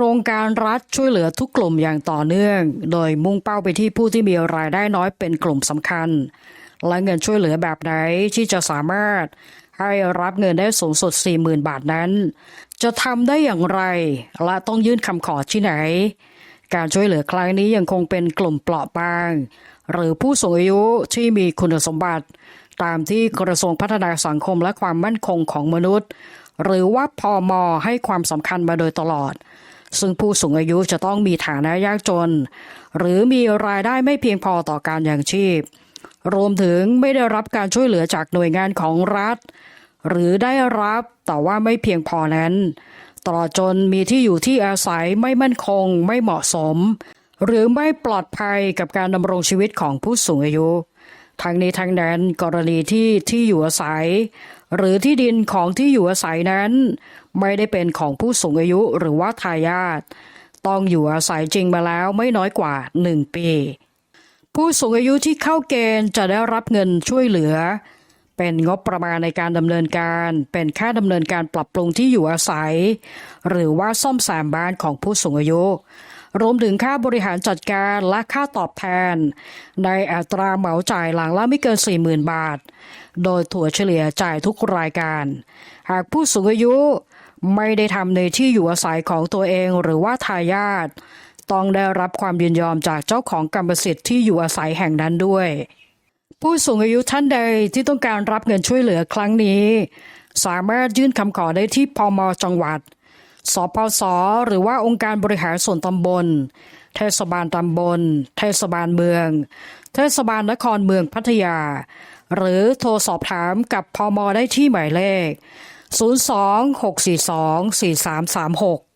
ครงการรัฐช่วยเหลือทุกกลุ่มอย่างต่อเนื่อง โดยมุ่งเป้าไปที่ผู้ที่มีรายได้น้อยเป็นกลุ่มสำคัญ และเงินช่วยเหลือแบบไหนที่จะสามารถให้รับเงินได้สูงสุด 40,000 บาทนั้น จะทำได้อย่างไร และต้องยื่นคำขอที่ไหน การช่วยเหลือครั้งนี้ยังคงเป็นกลุ่มเปราะบาง หรือผู้สูงอายุที่มีคุณสมบัติ ตามที่กระทรวงพัฒนาสังคมและความมั่นคงของมนุษย์ หรือว่าพอมให้ความสำคัญมาโดยตลอด ซึ่งผู้สูงอายุจะต้องมีฐานะยากจน หรือมีรายได้ไม่เพียงพอต่อการยังชีพ รวมถึงไม่ได้รับการช่วยเหลือจากหน่วยงานของรัฐ หรือได้รับแต่ว่าไม่เพียงพอนั้น ตลอดจนมีที่อยู่ที่อาศัยไม่มั่นคงไม่เหมาะสม หรือไม่ปลอดภัยกับการดำรงชีวิตของผู้สูงอายุ ทั้งนี้ทั้งนั้นกรณีที่ที่อยู่อาศัย หรือที่ดินของที่อยู่อาศัยนั้น ไม่ได้เป็นของผู้สูงอายุหรือว่าทายาทต้องอยู่อาศัยจริงมาแล้วไม่น้อยกว่า 1 ปี ผู้สูงอายุที่เข้าเกณฑ์จะได้รับเงินช่วยเหลือ เป็นงบประมาณในการดำเนินการ เป็นค่าดำเนินการปรับปรุงที่อยู่อาศัย หรือว่าซ่อมแซมบ้านของผู้สูงอายุ รวมถึงค่าบริหารจัดการและค่าตอบแทน ในอัตราเหมาจ่ายหลังละไม่เกิน 40,000 บาท โดยถั่วเฉลี่ยจ่ายทุกรายการ หากผู้สูงอายุไม่ได้ทำในที่อยู่อาศัยของตัวเองหรือว่าทายาทต้องได้รับความยินยอมจากเจ้าของกรรมสิทธิ์ที่อยู่อาศัยแห่งนั้นด้วย ผู้สูงอายุท่านใดที่ต้องการรับเงินช่วยเหลือครั้งนี้ สามารถยื่นคำขอได้ที่พมจังหวัด สพสหรือว่าองค์การบริหารส่วนตำบล เทศบาลตำบล เทศบาลเมือง เทศบาลนครเมืองพัทยา หรือโทรสอบถามกับพมได้ที่หมายเลข 026424336